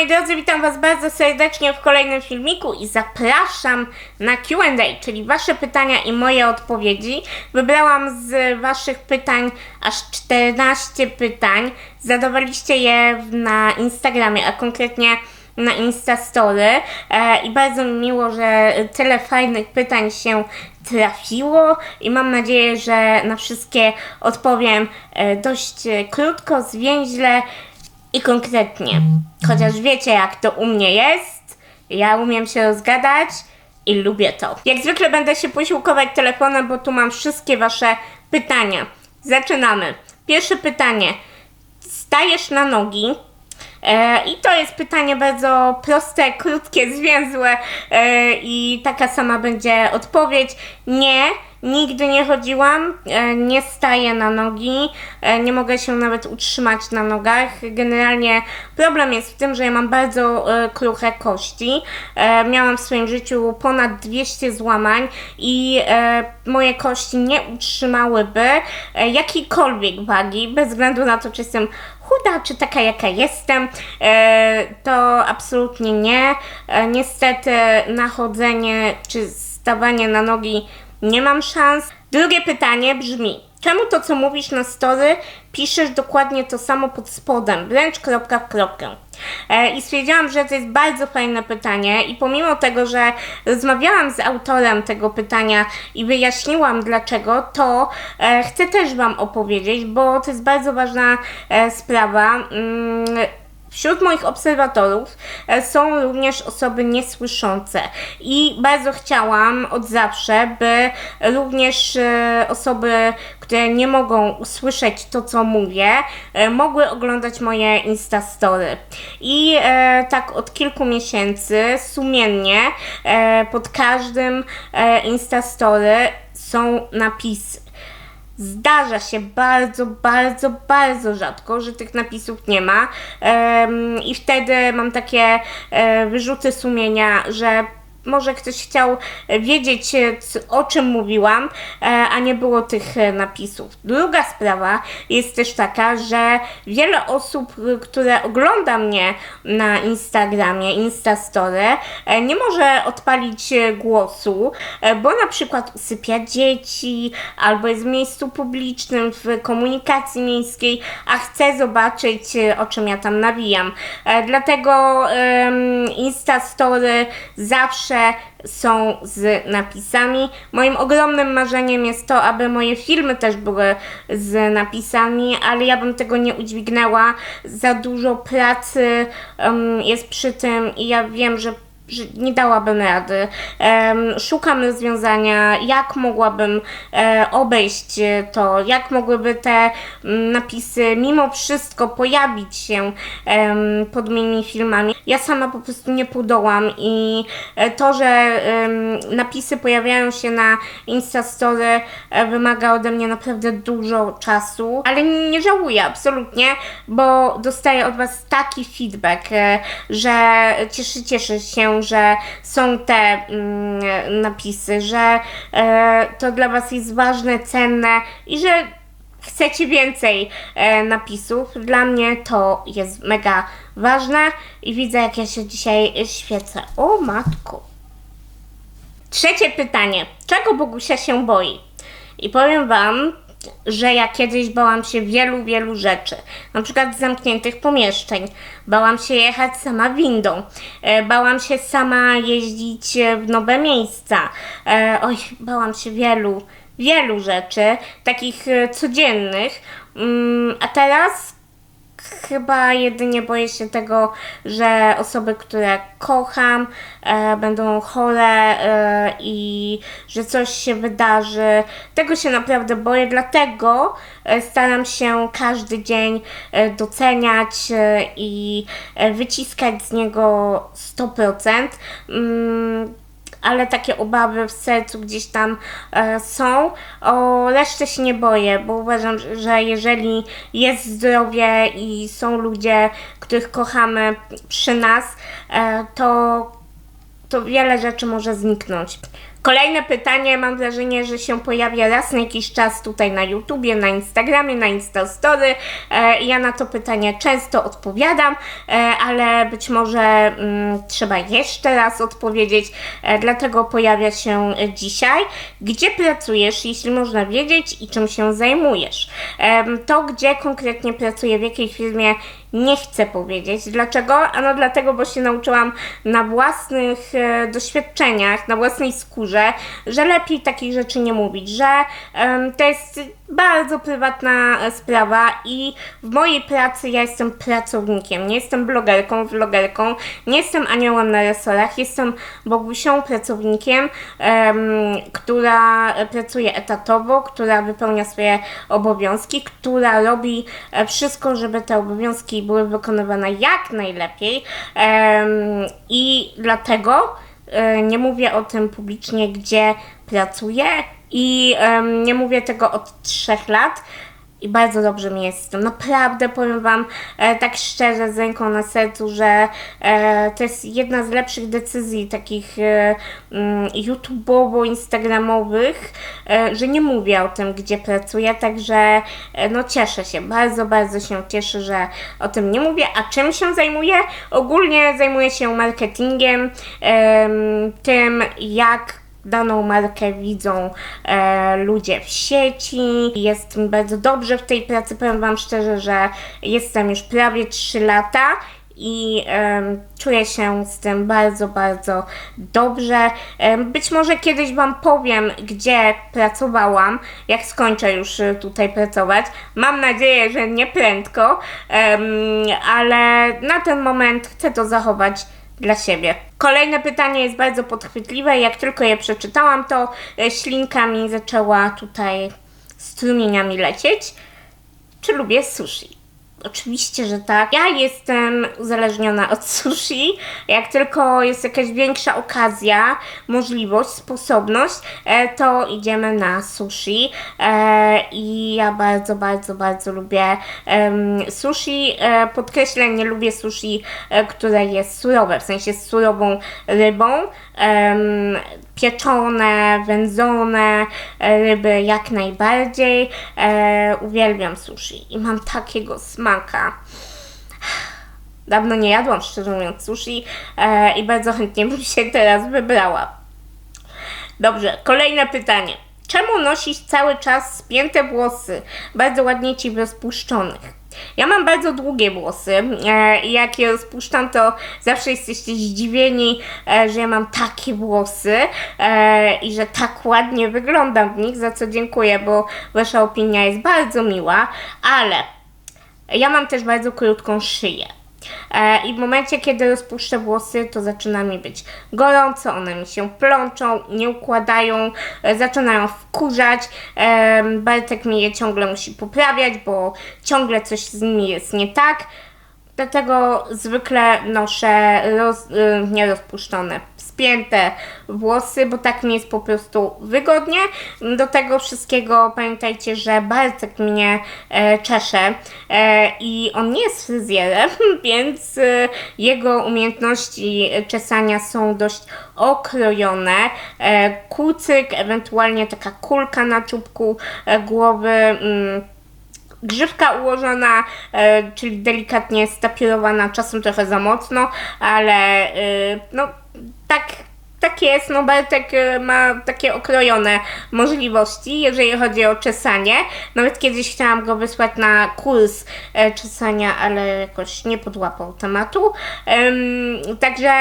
moi drodzy, witam Was bardzo serdecznie w kolejnym filmiku i zapraszam na Q&A, czyli Wasze pytania i moje odpowiedzi. Wybrałam z Waszych pytań aż 14 pytań. Zadawaliście je na Instagramie, a konkretnie na Instastory e, i bardzo mi miło, że tyle fajnych pytań się trafiło i mam nadzieję, że na wszystkie odpowiem e, dość e, krótko, zwięźle i konkretnie. Chociaż wiecie, jak to u mnie jest. Ja umiem się rozgadać i lubię to. Jak zwykle będę się posiłkować telefonem, bo tu mam wszystkie wasze pytania. Zaczynamy. Pierwsze pytanie. Stajesz na nogi. E, I to jest pytanie bardzo proste, krótkie, zwięzłe e, i taka sama będzie odpowiedź. Nie, nigdy nie chodziłam, e, nie staję na nogi, e, nie mogę się nawet utrzymać na nogach. Generalnie problem jest w tym, że ja mam bardzo e, kruche kości. Miałam w swoim życiu ponad 200 złamań i moje kości nie utrzymałyby jakiejkolwiek wagi, bez względu na to, czy jestem chuda, czy taka jaka jestem, to absolutnie nie. Niestety na chodzenie czy stawanie na nogi nie mam szans. Drugie pytanie brzmi, czemu to co mówisz na story piszesz dokładnie to samo pod spodem, wręcz kropka w kropkę? E, I stwierdziłam, że to jest bardzo fajne pytanie i pomimo tego, że rozmawiałam z autorem tego pytania i wyjaśniłam dlaczego, to e, chcę też Wam opowiedzieć, bo to jest bardzo ważna e, sprawa. Wśród moich obserwatorów e, są również osoby niesłyszące i bardzo chciałam od zawsze, by również e, osoby, które nie mogą usłyszeć to, co mówię, e, mogły oglądać moje Instastory. I tak od kilku miesięcy sumiennie pod każdym Instastory są napisy. Zdarza się bardzo, bardzo, bardzo rzadko, że tych napisów nie ma. I wtedy mam takie e, wyrzuty sumienia, że może ktoś chciał wiedzieć, e, o czym mówiłam, e, a nie było tych e, napisów. Druga sprawa jest też taka, że wiele osób, które ogląda mnie na Instagramie, Instastory, e, nie może odpalić e, głosu, e, bo na przykład usypia dzieci, albo jest w miejscu publicznym, w komunikacji miejskiej, a chce zobaczyć, e, o czym ja tam nawijam. E, Dlatego Instastory zawsze są z napisami. Moim ogromnym marzeniem jest to, aby moje filmy też były z napisami, ale ja bym tego nie udźwignęła. Za dużo pracy em, jest przy tym i ja wiem, że że nie dałabym rady. Szukam rozwiązania, jak mogłabym e, obejść to, jak mogłyby te mm, napisy mimo wszystko pojawić się pod moimi filmami. Ja sama po prostu nie podołam i e, to, że napisy pojawiają się na Instastory e, wymaga ode mnie naprawdę dużo czasu, ale nie żałuję absolutnie, bo dostaję od Was taki feedback, że cieszę, cieszę się, że są te mm, napisy, że e, to dla Was jest ważne, cenne i że chcecie więcej e, napisów. Dla mnie to jest mega ważne i widzę, jak ja się dzisiaj świecę. O matku. Trzecie pytanie. Czego Bogusia się boi? I powiem Wam, że ja kiedyś bałam się wielu, wielu rzeczy. Na przykład zamkniętych pomieszczeń. Bałam się jechać sama windą. E, bałam się sama jeździć e, w nowe miejsca. E, oj, bałam się wielu, wielu rzeczy, takich e, codziennych. Mm, a teraz Chyba jedynie boję się tego, że osoby, które kocham, e, będą chore e, i że coś się wydarzy. Tego się naprawdę boję, dlatego e, staram się każdy dzień e, doceniać e, i wyciskać z niego 100%. Mm, ale takie obawy w sercu gdzieś tam e, są. O resztę się nie boję, bo uważam, że- że jeżeli jest zdrowie i są ludzie, których kochamy przy nas, e, to, to wiele rzeczy może zniknąć. Kolejne pytanie, mam wrażenie, że się pojawia raz na jakiś czas tutaj na YouTubie, na Instagramie, na Instastory. E, ja na to pytanie często odpowiadam, e, ale być może mm, trzeba jeszcze raz odpowiedzieć, e, dlatego pojawia się dzisiaj. Gdzie pracujesz, jeśli można wiedzieć, i czym się zajmujesz? To, gdzie konkretnie pracuję, w jakiej firmie, nie chcę powiedzieć. Dlaczego? Ano dlatego, bo się nauczyłam na własnych e, doświadczeniach, na własnej skórze, że lepiej takich rzeczy nie mówić, że em, to jest bardzo prywatna e, sprawa i w mojej pracy ja jestem pracownikiem, nie jestem blogerką, vlogerką, nie jestem aniołem na resorach, jestem Bogusią, pracownikiem, em, która pracuje etatowo, która wypełnia swoje obowiązki, która robi e, wszystko, żeby te obowiązki były wykonywane jak najlepiej. Em, i dlatego e, nie mówię o tym publicznie, gdzie pracuję i em, nie mówię tego od trzech lat. I bardzo dobrze mi jest. Naprawdę powiem Wam e, tak szczerze, z ręką na sercu, że e, to jest jedna z lepszych decyzji takich e, mm, YouTubeowo-instagramowych, e, że nie mówię o tym, gdzie pracuję, także e, no cieszę się, bardzo, bardzo się cieszę, że o tym nie mówię. A czym się zajmuję? Ogólnie zajmuję się marketingiem, em, tym jak daną markę widzą e, ludzie w sieci. Jest mi bardzo dobrze w tej pracy. Powiem Wam szczerze, że jestem już prawie 3 lata i em, czuję się z tym bardzo, bardzo dobrze. Em, być może kiedyś Wam powiem, gdzie pracowałam, jak skończę już y, tutaj pracować. Mam nadzieję, że nie prędko, em, ale na ten moment chcę to zachować dla siebie. Kolejne pytanie jest bardzo podchwytliwe. Jak tylko je przeczytałam, to e, ślinka mi zaczęła tutaj strumieniami lecieć. Czy lubię sushi? Oczywiście, że tak. Ja jestem uzależniona od sushi. Jak tylko jest jakaś większa okazja, możliwość, sposobność, e, to idziemy na sushi. E, I ja bardzo, bardzo, bardzo lubię sushi. E, podkreślę, nie lubię sushi, które jest surowe, w sensie z surową rybą. Pieczone, wędzone e, ryby jak najbardziej. E, uwielbiam sushi i mam takiego smaka. Dawno nie jadłam, szczerze mówiąc, sushi e, i bardzo chętnie bym się teraz wybrała. Dobrze, kolejne pytanie. Czemu nosisz cały czas spięte włosy, bardzo ładnie ci rozpuszczonych? Ja mam bardzo długie włosy e, i jak je rozpuszczam, to zawsze jesteście zdziwieni, e, że ja mam takie włosy e, i że tak ładnie wyglądam w nich, za co dziękuję, bo wasza opinia jest bardzo miła, ale ja mam też bardzo krótką szyję. E, I w momencie, kiedy rozpuszczę włosy, to zaczyna mi być gorąco, one mi się plączą, nie układają, e, zaczynają wkurzać. E, Bartek mi je ciągle musi poprawiać, bo ciągle coś z nimi jest nie tak. Dlatego zwykle noszę roz, spięte włosy, bo tak mi jest po prostu wygodnie. Do tego wszystkiego pamiętajcie, że Bartek mnie e, czesze e, i on nie jest fryzjerem, więc e, jego umiejętności czesania są dość okrojone. E, kucyk, ewentualnie taka kulka na czubku e, głowy. Mm, grzywka ułożona, e, czyli delikatnie stapilowana, czasem trochę za mocno, ale e, no tak. Tak jest, no Bartek e, ma takie okrojone możliwości, jeżeli chodzi o czesanie. Nawet kiedyś chciałam go wysłać na kurs e, czesania, ale jakoś nie podłapał tematu. Em, także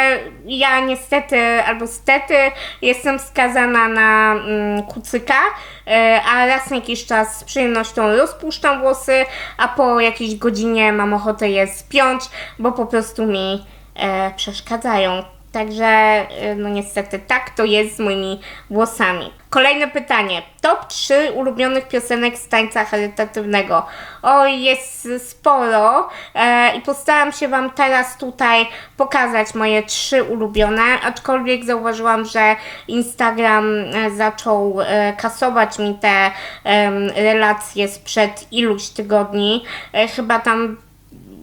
ja niestety, albo stety, jestem skazana na mm, kucyka, e, a raz na jakiś czas z przyjemnością rozpuszczam włosy, a po jakiejś godzinie mam ochotę je spiąć, bo po prostu mi przeszkadzają. Także, e, no niestety, tak to jest z moimi włosami. Kolejne pytanie. Top 3 ulubionych piosenek z tańca charytatywnego. Oj, jest sporo e, i postaram się Wam teraz tutaj pokazać moje trzy ulubione, aczkolwiek zauważyłam, że Instagram e, zaczął e, kasować mi te em, relacje sprzed iluś tygodni. E, chyba tam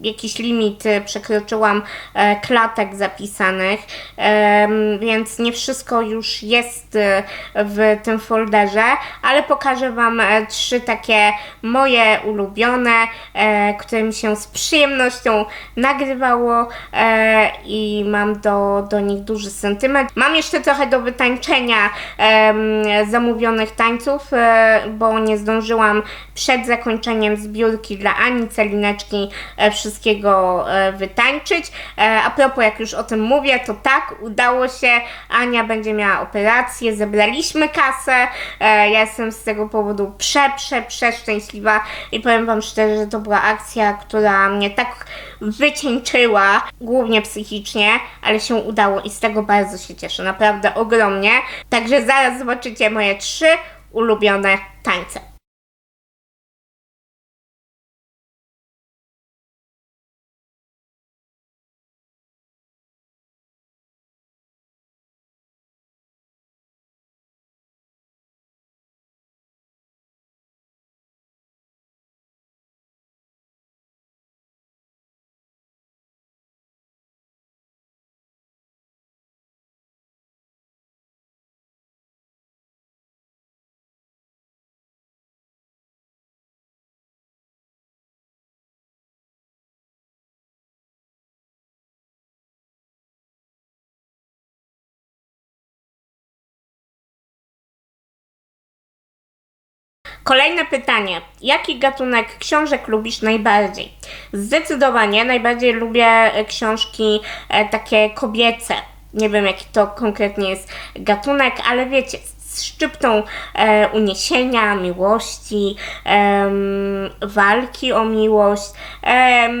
jakiś limit e, przekroczyłam e, klatek zapisanych, więc nie wszystko już jest e, w tym folderze, ale pokażę Wam trzy takie moje ulubione, które mi się z przyjemnością nagrywało i mam do, do nich duży sentyment. Mam jeszcze trochę do wytańczenia zamówionych tańców, bo nie zdążyłam przed zakończeniem zbiórki dla Ani Celineczki e, wszystkiego e, wytańczyć. E, a propos, jak już o tym mówię, to tak, udało się. Ania będzie miała operację, zebraliśmy kasę. E, ja jestem z tego powodu prze, prze, przeszczęśliwa i powiem Wam szczerze, że to była akcja, która mnie tak wycieńczyła, głównie psychicznie, ale się udało i z tego bardzo się cieszę, naprawdę ogromnie. Także zaraz zobaczycie moje trzy ulubione tańce. Kolejne pytanie. Jaki gatunek książek lubisz najbardziej? Zdecydowanie najbardziej lubię e, książki e, takie kobiece. Nie wiem, jaki to konkretnie jest gatunek, ale wiecie, z szczyptą e, uniesienia, miłości, em, walki o miłość. Em,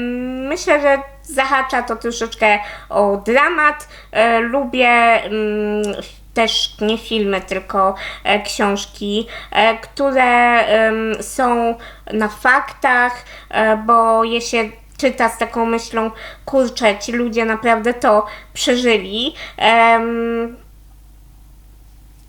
myślę, że zahacza to troszeczkę o dramat. E, lubię mm, też nie filmy, tylko e, książki, e, które są na faktach, e, bo je się czyta z taką myślą, kurczę, ci ludzie naprawdę to przeżyli.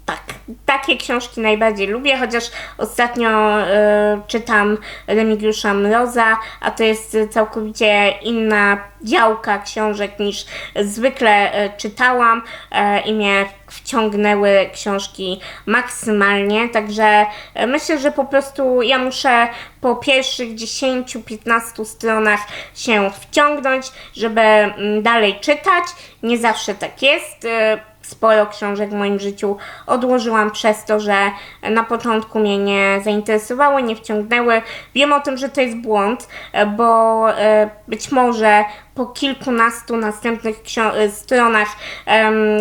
Tak, takie książki najbardziej lubię, chociaż ostatnio e, czytam Remigiusza Mroza, a to jest całkowicie inna działka książek niż zwykle e, czytałam e, i mnie wciągnęły książki maksymalnie, także e, myślę, że po prostu ja muszę po pierwszych 10-15 stronach się wciągnąć, żeby mm, dalej czytać. Nie zawsze tak jest. e, sporo książek w moim życiu odłożyłam przez to, że na początku mnie nie zainteresowały, nie wciągnęły. Wiem o tym, że to jest błąd, bo e, być może po kilkunastu następnych e, stronach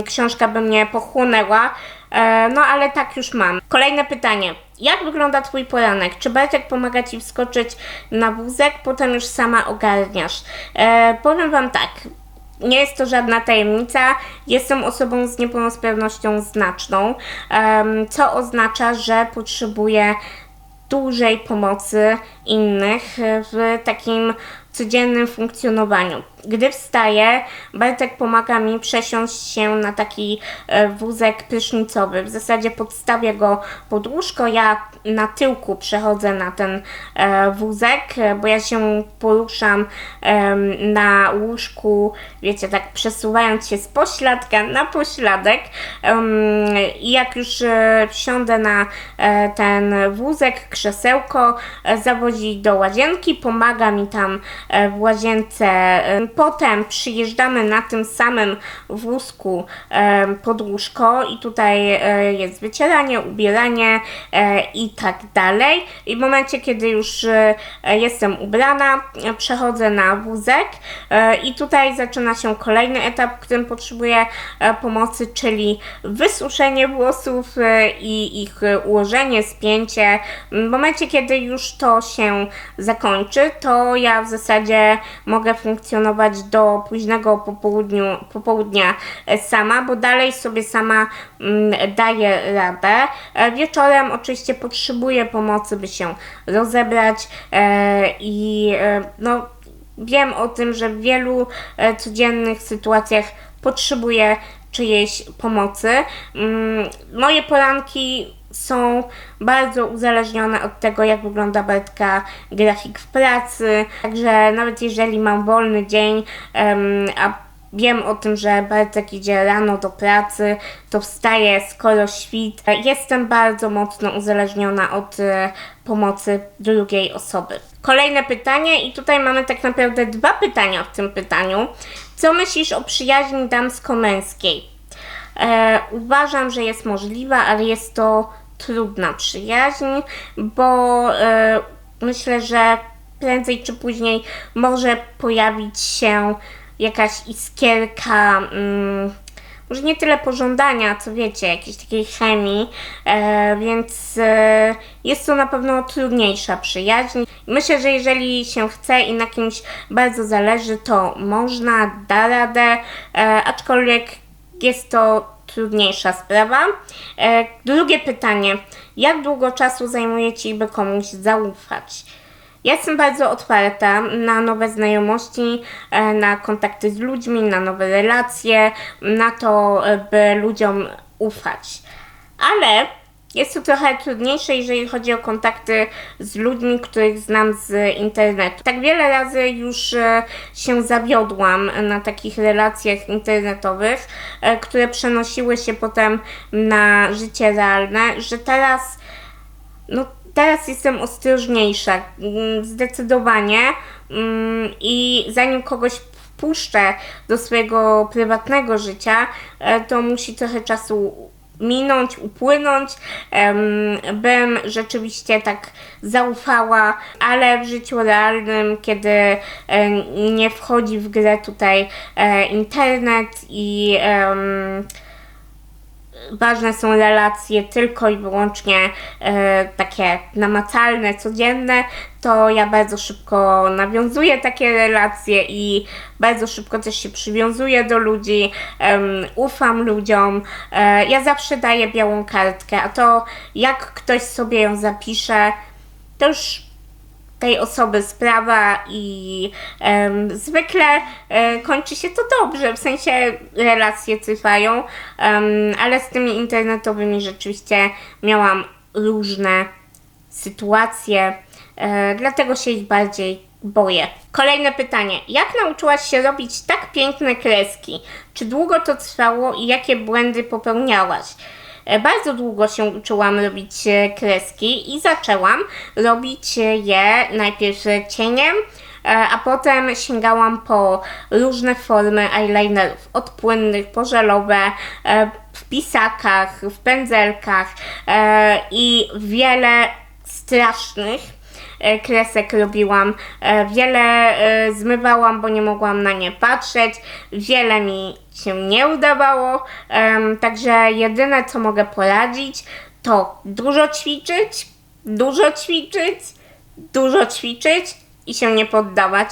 książka by mnie pochłonęła. E, No ale tak już mam. Kolejne pytanie. Jak wygląda Twój poranek? Czy Bartek pomaga Ci wskoczyć na wózek, potem już sama ogarniasz? E, powiem Wam tak. Nie jest to żadna tajemnica. Jestem osobą z niepełnosprawnością znaczną, co oznacza, że potrzebuję dużej pomocy innych w takim codziennym funkcjonowaniu. Gdy wstaję, Bartek pomaga mi przesiąść się na taki e, wózek prysznicowy. W zasadzie podstawię go pod łóżko, ja na tyłku przechodzę na ten e, wózek, e, bo ja się poruszam na łóżku, wiecie, tak przesuwając się z pośladka na pośladek. I jak już wsiądę na ten wózek, krzesełko zawodzi do łazienki, pomaga mi tam w łazience. Potem przyjeżdżamy na tym samym wózku e, pod łóżko i tutaj e, jest wycieranie, ubieranie e, i tak dalej. I w momencie, kiedy już e, jestem ubrana, e, przechodzę na wózek e, i tutaj zaczyna się kolejny etap, w którym potrzebuję e, pomocy, czyli wysuszenie włosów e, i ich ułożenie, spięcie. W momencie, kiedy już to się zakończy, to ja w zasadzie mogę funkcjonować do późnego popołudniu, popołudnia e, sama, bo dalej sobie sama mm, daję radę. E, Wieczorem oczywiście potrzebuję pomocy, by się rozebrać e, i no wiem o tym, że w wielu codziennych sytuacjach potrzebuję czyjejś pomocy. Mm, Moje poranki są bardzo uzależnione od tego, jak wygląda Bartka grafik w pracy. Także nawet jeżeli mam wolny dzień, a wiem o tym, że Bartek idzie rano do pracy, to wstaję skoro świt. Jestem bardzo mocno uzależniona od e, pomocy drugiej osoby. Kolejne pytanie i tutaj mamy tak naprawdę dwa pytania w tym pytaniu. Co myślisz o przyjaźni damsko-męskiej? E, uważam, że jest możliwa, ale jest to trudna przyjaźń, bo e, myślę, że prędzej czy później może pojawić się jakaś iskierka. Mm, może nie tyle pożądania, co wiecie, jakiejś takiej chemii, e, więc e, jest to na pewno trudniejsza przyjaźń. Myślę, że jeżeli się chce i na kimś bardzo zależy, to można, da radę, aczkolwiek jest to trudniejsza sprawa. E, drugie pytanie. Jak długo czasu zajmuje Ci, by komuś zaufać? Ja jestem bardzo otwarta na nowe znajomości, e, na kontakty z ludźmi, na nowe relacje, na to, e, by ludziom ufać. Ale jest to trochę trudniejsze, jeżeli chodzi o kontakty z ludźmi, których znam z internetu. Tak wiele razy już e, się zawiodłam na takich relacjach internetowych, e, które przenosiły się potem na życie realne, że teraz no teraz jestem ostrożniejsza, mm, zdecydowanie. Mm, I zanim kogoś wpuszczę do swojego prywatnego życia, e, to musi trochę czasu minąć, upłynąć, bym rzeczywiście tak zaufała, ale w życiu realnym, kiedy nie wchodzi w grę tutaj e, internet i ważne są relacje tylko i wyłącznie e, takie namacalne, codzienne, to ja bardzo szybko nawiązuję takie relacje i bardzo szybko też się przywiązuję do ludzi, em, ufam ludziom. E, ja zawsze daję białą kartkę, a to jak ktoś sobie ją zapisze, to już tej osoby sprawa i em, zwykle e, kończy się to dobrze, w sensie relacje trwają, em, ale z tymi internetowymi rzeczywiście miałam różne sytuacje, e, dlatego się ich bardziej boję. Kolejne pytanie. Jak nauczyłaś się robić tak piękne kreski? Czy długo to trwało i jakie błędy popełniałaś? E, Bardzo długo się uczyłam robić e, kreski i zaczęłam robić e, je najpierw cieniem, a potem sięgałam po różne formy eyelinerów, od płynnych po żelowe, w pisakach, w pędzelkach i wiele strasznych kresek robiłam. Wiele zmywałam, bo nie mogłam na nie patrzeć. Wiele mi się nie udawało. Em, Także jedyne co mogę poradzić to dużo ćwiczyć, dużo ćwiczyć, dużo ćwiczyć i się nie poddawać.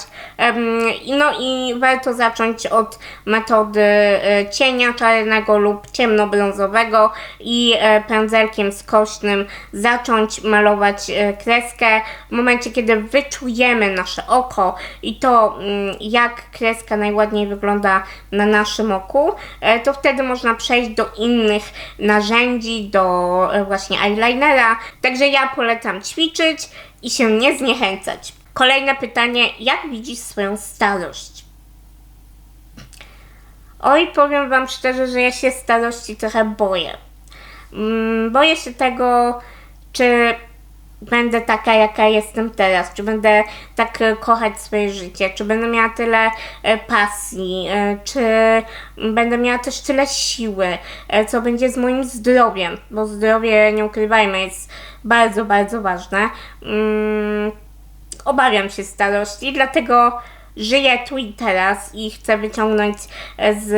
No i warto zacząć od metody e, cienia czarnego lub ciemnobrązowego i e, pędzelkiem skośnym zacząć malować e, kreskę. W momencie, kiedy wyczujemy nasze oko i to, mm, jak kreska najładniej wygląda na naszym oku, to wtedy można przejść do innych narzędzi, do właśnie eyelinera. Także ja polecam ćwiczyć i się nie zniechęcać. Kolejne pytanie, jak widzisz swoją starość? Oj, powiem Wam szczerze, że ja się starości trochę boję. Mm, Boję się tego, czy będę taka, jaka jestem teraz, czy będę tak e, kochać swoje życie, czy będę miała tyle e, pasji, e, czy będę miała też tyle siły, co będzie z moim zdrowiem, bo zdrowie, nie ukrywajmy, jest bardzo, bardzo ważne. Obawiam się starości, dlatego żyję tu i teraz i chcę wyciągnąć e, z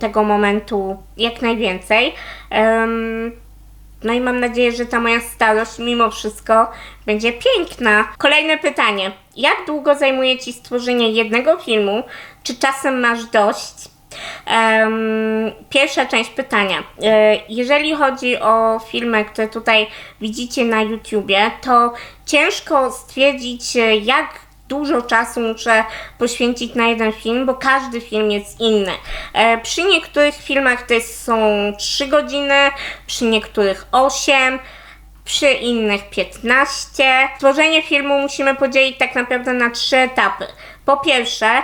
tego momentu jak najwięcej. No i mam nadzieję, że ta moja starość mimo wszystko będzie piękna. Kolejne pytanie. Jak długo zajmuje Ci stworzenie jednego filmu? Czy czasem masz dość? Pierwsza część pytania. E, jeżeli chodzi o filmy, które tutaj widzicie na YouTubie, to ciężko stwierdzić, e, jak dużo czasu muszę poświęcić na jeden film, bo każdy film jest inny. E, przy niektórych filmach to są 3 godziny, przy niektórych 8. przy innych 15. Tworzenie filmu musimy podzielić tak naprawdę na trzy etapy. Po pierwsze,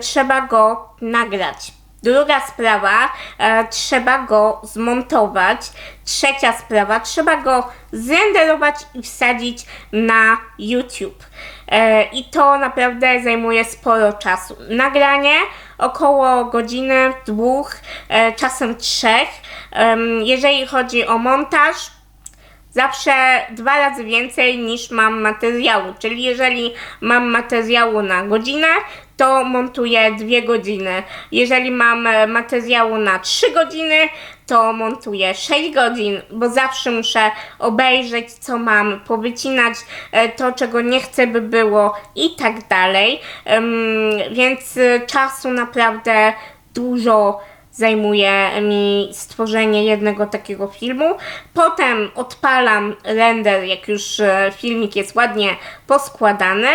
trzeba go nagrać. Druga sprawa, e, trzeba go zmontować. Trzecia sprawa, trzeba go zrenderować i wsadzić na YouTube. E, I to naprawdę zajmuje sporo czasu. Nagranie około godziny, dwóch, e, czasem trzech. Em, jeżeli chodzi o montaż, zawsze dwa razy więcej niż mam materiału. Czyli jeżeli mam materiału na godzinę, to montuję dwie godziny. Jeżeli mam e, materiału na trzy godziny, to montuję 6 godzin, bo zawsze muszę obejrzeć, co mam, powycinać e, to, czego nie chcę, by było i tak dalej. Więc e, czasu naprawdę dużo zajmuje mi stworzenie jednego takiego filmu. Potem odpalam render, jak już filmik jest ładnie poskładany.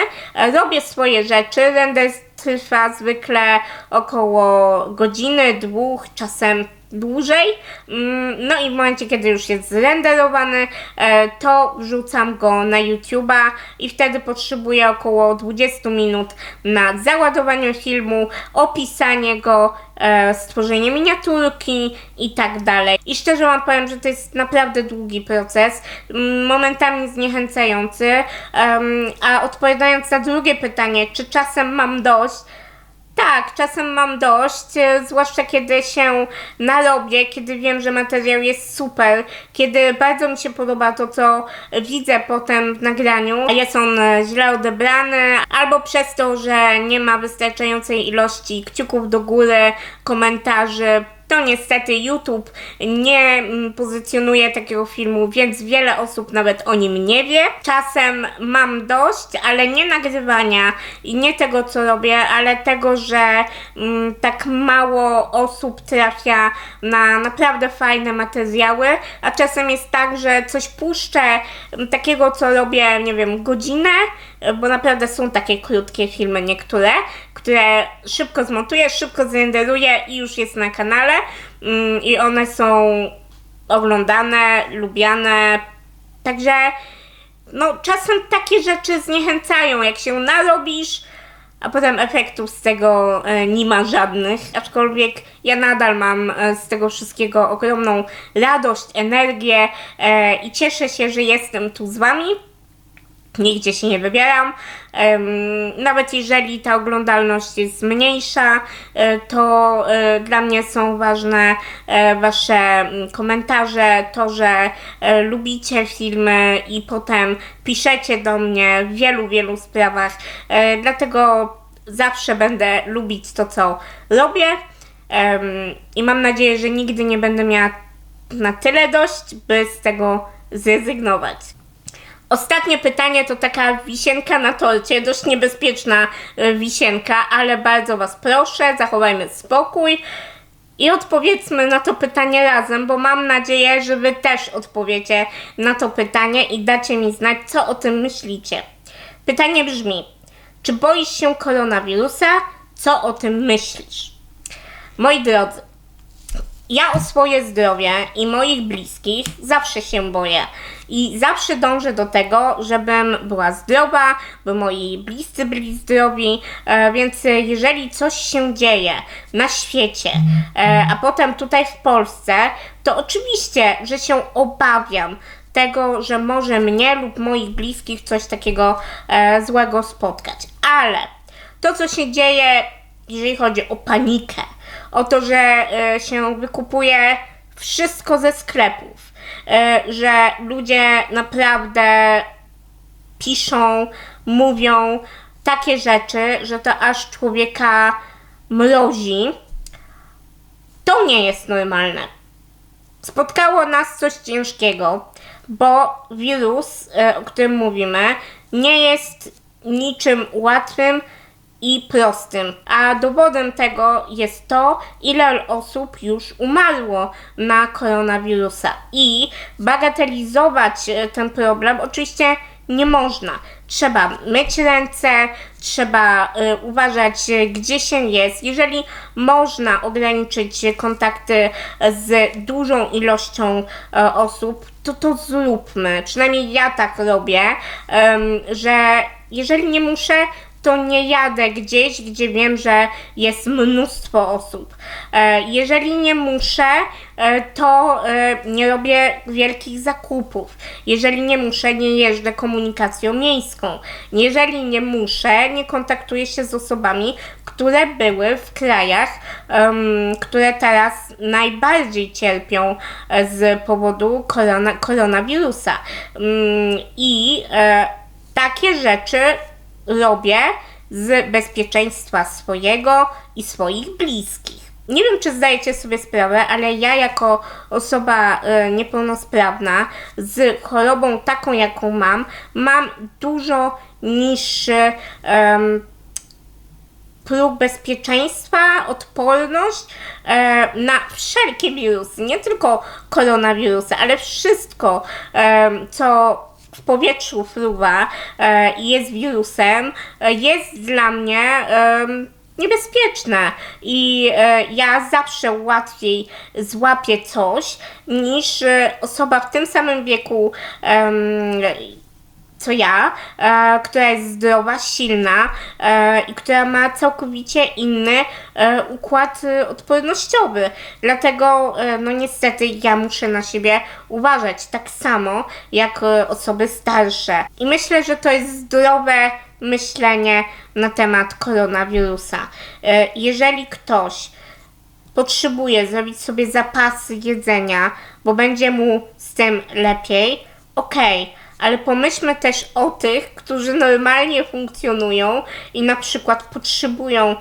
Robię swoje rzeczy. Render trwa zwykle około godziny, dwóch, czasem dłużej. Mm, No i w momencie, kiedy już jest zrenderowany, e, to wrzucam go na YouTube'a i wtedy potrzebuję około 20 minut na załadowanie filmu, opisanie go, e, stworzenie miniaturki i tak dalej. I szczerze wam powiem, że to jest naprawdę długi proces, momentami zniechęcający. A odpowiadając na drugie pytanie, czy czasem mam dość, tak, czasem mam dość, e, zwłaszcza kiedy się narobię, kiedy wiem, że materiał jest super, kiedy bardzo mi się podoba to, co widzę potem w nagraniu, a jest on e, źle odebrany, albo przez to, że nie ma wystarczającej ilości kciuków do góry, komentarzy. To niestety YouTube nie mm, pozycjonuje takiego filmu, więc wiele osób nawet o nim nie wie. Czasem mam dość, ale nie nagrywania i nie tego, co robię, ale tego, że mm, tak mało osób trafia na naprawdę fajne materiały, a czasem jest tak, że coś puszczę mm, takiego, co robię, nie wiem, godzinę, bo naprawdę są takie krótkie filmy niektóre, które szybko zmontuję, szybko zrenderuję i już jest na kanale i one są oglądane, lubiane, także no czasem takie rzeczy zniechęcają, jak się narobisz, a potem efektów z tego e, nie ma żadnych, aczkolwiek ja nadal mam e, z tego wszystkiego ogromną radość, energię e, i cieszę się, że jestem tu z Wami. Nigdzie się nie wybieram. Nawet jeżeli ta oglądalność jest mniejsza, e, to e, dla mnie są ważne e, Wasze mm, komentarze, to, że lubicie filmy i potem piszecie do mnie w wielu, wielu sprawach. Dlatego zawsze będę lubić to, co robię. I mam nadzieję, że nigdy nie będę miała na tyle dość, by z tego zrezygnować. Ostatnie pytanie to taka wisienka na torcie, dość niebezpieczna e, wisienka, ale bardzo Was proszę, zachowajmy spokój i odpowiedzmy na to pytanie razem, bo mam nadzieję, że Wy też odpowiecie na to pytanie i dacie mi znać, co o tym myślicie. Pytanie brzmi: czy boisz się koronawirusa? Co o tym myślisz? Moi drodzy, ja o swoje zdrowie i moich bliskich zawsze się boję. I zawsze dążę do tego, żebym była zdrowa, by moi bliscy byli zdrowi. E, więc jeżeli coś się dzieje na świecie, e, a potem tutaj w Polsce, to oczywiście, że się obawiam tego, że może mnie lub moich bliskich coś takiego e, złego spotkać. Ale to, co się dzieje, jeżeli chodzi o panikę, o to, że e, się wykupuje wszystko ze sklepów, e, że ludzie naprawdę piszą, mówią takie rzeczy, że to aż człowieka mrozi, to nie jest normalne. Spotkało nas coś ciężkiego, bo wirus, e, o którym mówimy, nie jest niczym łatwym i prostym. A dowodem tego jest to, ile osób już umarło na koronawirusa. I bagatelizować e, ten problem oczywiście nie można. Trzeba myć ręce, trzeba y, uważać, y, gdzie się jest. Jeżeli można ograniczyć kontakty z dużą ilością e, osób, to to zróbmy. Przynajmniej ja tak robię, że jeżeli nie muszę, to nie jadę gdzieś, gdzie wiem, że jest mnóstwo osób. E, Jeżeli nie muszę, e, to e, nie robię wielkich zakupów. Jeżeli nie muszę, nie jeżdżę komunikacją miejską. Jeżeli nie muszę, nie kontaktuję się z osobami, które były w krajach, które teraz najbardziej cierpią z powodu korona, koronawirusa. Mm, I takie rzeczy robię z bezpieczeństwa swojego i swoich bliskich. Nie wiem, czy zdajecie sobie sprawę, ale ja jako osoba e, niepełnosprawna z chorobą taką, jaką mam, mam dużo niższy em, próg bezpieczeństwa, odporność e, na wszelkie wirusy, nie tylko koronawirusa, ale wszystko, co w powietrzu fruwa e, i jest wirusem, e, jest dla mnie niebezpieczne. I e, ja zawsze łatwiej złapię coś niż osoba w tym samym wieku co ja, e, która jest zdrowa, silna e, i która ma całkowicie inny e, układ e, odpornościowy. Dlatego, e, no niestety, ja muszę na siebie uważać tak samo jak e, osoby starsze. I myślę, że to jest zdrowe myślenie na temat koronawirusa. E, jeżeli ktoś potrzebuje zrobić sobie zapasy jedzenia, bo będzie mu z tym lepiej, okej, ale pomyślmy też o tych, którzy normalnie funkcjonują i na przykład potrzebują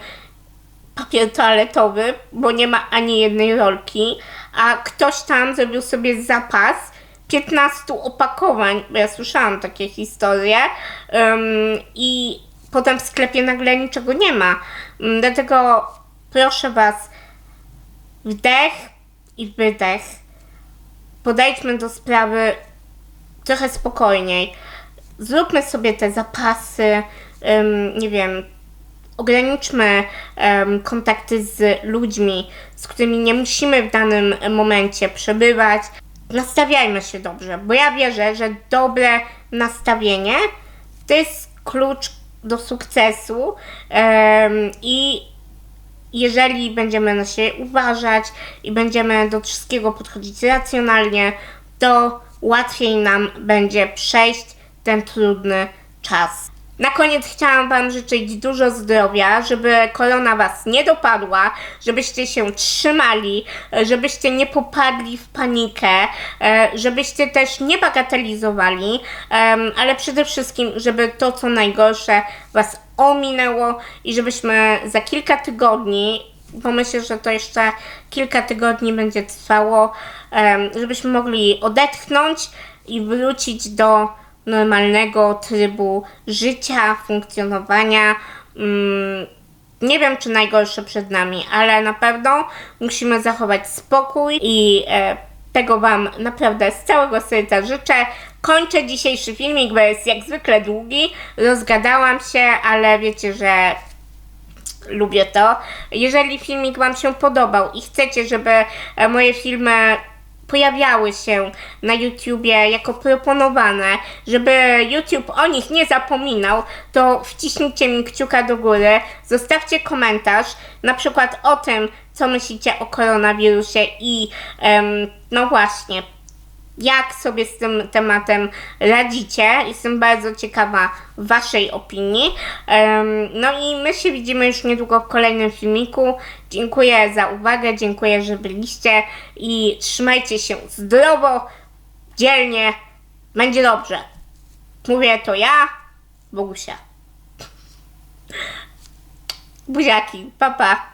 papier toaletowy, bo nie ma ani jednej rolki, a ktoś tam zrobił sobie zapas 15 opakowań, bo ja słyszałam takie historie, ym, i potem w sklepie nagle niczego nie ma. Dlatego proszę Was, wdech i wydech. Podejdźmy do sprawy trochę spokojniej. Zróbmy sobie te zapasy, ym, nie wiem, ograniczmy em, kontakty z ludźmi, z którymi nie musimy w danym momencie przebywać. Nastawiajmy się dobrze, bo ja wierzę, że dobre nastawienie to jest klucz do sukcesu em, i jeżeli będziemy na siebie uważać i będziemy do wszystkiego podchodzić racjonalnie, to łatwiej nam będzie przejść ten trudny czas. Na koniec chciałam Wam życzyć dużo zdrowia, żeby korona Was nie dopadła, żebyście się trzymali, żebyście nie popadli w panikę, e, żebyście też nie bagatelizowali, ale przede wszystkim, żeby to, co najgorsze, Was ominęło i żebyśmy za kilka tygodni bo myślę, że to jeszcze kilka tygodni będzie trwało, żebyśmy mogli odetchnąć i wrócić do normalnego trybu życia, funkcjonowania. Mm, nie wiem, czy najgorsze przed nami, ale na pewno musimy zachować spokój i e, tego Wam naprawdę z całego serca życzę. Kończę dzisiejszy filmik, bo jest jak zwykle długi. Rozgadałam się, ale wiecie, że lubię to. Jeżeli filmik Wam się podobał i chcecie, żeby e, moje filmy pojawiały się na YouTubie jako proponowane, żeby YouTube o nich nie zapominał, to wciśnijcie mi kciuka do góry, zostawcie komentarz, na przykład o tym, co myślicie o koronawirusie i no właśnie, jak sobie z tym tematem radzicie. Jestem bardzo ciekawa Waszej opinii. No i my się widzimy już niedługo w kolejnym filmiku. Dziękuję za uwagę, dziękuję, że byliście i trzymajcie się zdrowo, dzielnie. Będzie dobrze. Mówię to ja, Bogusia. Buziaki, papa. Pa.